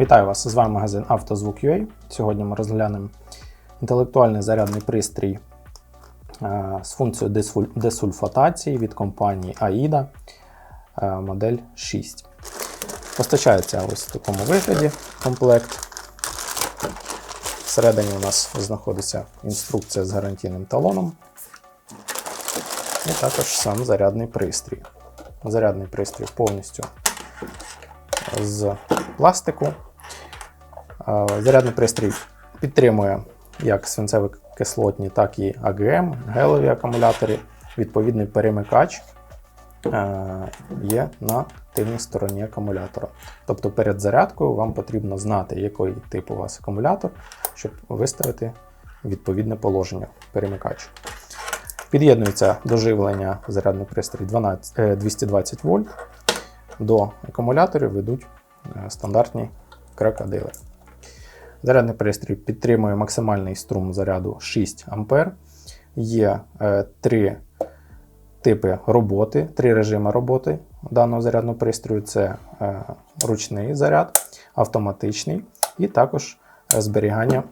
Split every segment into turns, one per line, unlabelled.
Вітаю вас! З вами магазин «Автозвук.UA». Сьогодні ми розглянемо інтелектуальний зарядний пристрій е, з функцією десульфатації від компанії AIDA е, модель 6. Постачається ось в такому вигляді комплект. Всередині у нас знаходиться інструкція з гарантійним талоном. І також сам зарядний пристрій. Зарядний пристрій повністю з пластику. Е, Зарядний пристрій підтримує як свинцево-кислотні, так і АГМ, гелеві акумулятори. Відповідний перемикач е, є на тильній стороні акумулятора. Тобто перед зарядкою вам потрібно знати, який тип у вас акумулятор, щоб виставити відповідне положення перемикачу. Під'єднується до живлення зарядний пристрій 12, е, 220 вольт. До акумуляторів ведуть е, стандартні крокодили. Зарядний пристрій підтримує максимальний струм заряду 6 А. Є е, три типи роботи, три режими роботи даного зарядного пристрою: це е, ручний заряд, автоматичний і також е, зберігання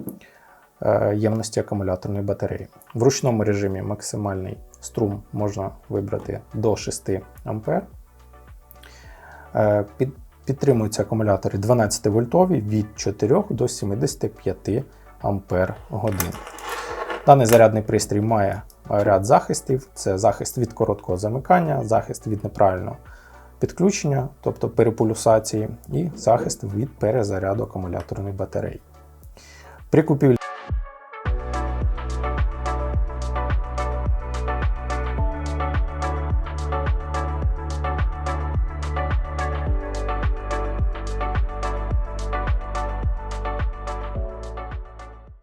е, ємності акумуляторної батареї. В ручному режимі максимальний струм можна вибрати до 6 А. Е, Під, підтримуються акумулятори 12 вольтові від 4 до 75 Ампер годин. Даний зарядний пристрій має ряд захистів: це захист від короткого замикання, захист від неправильного підключення, тобто переполюсації, і захист від перезаряду акумуляторної батареї. При купівлі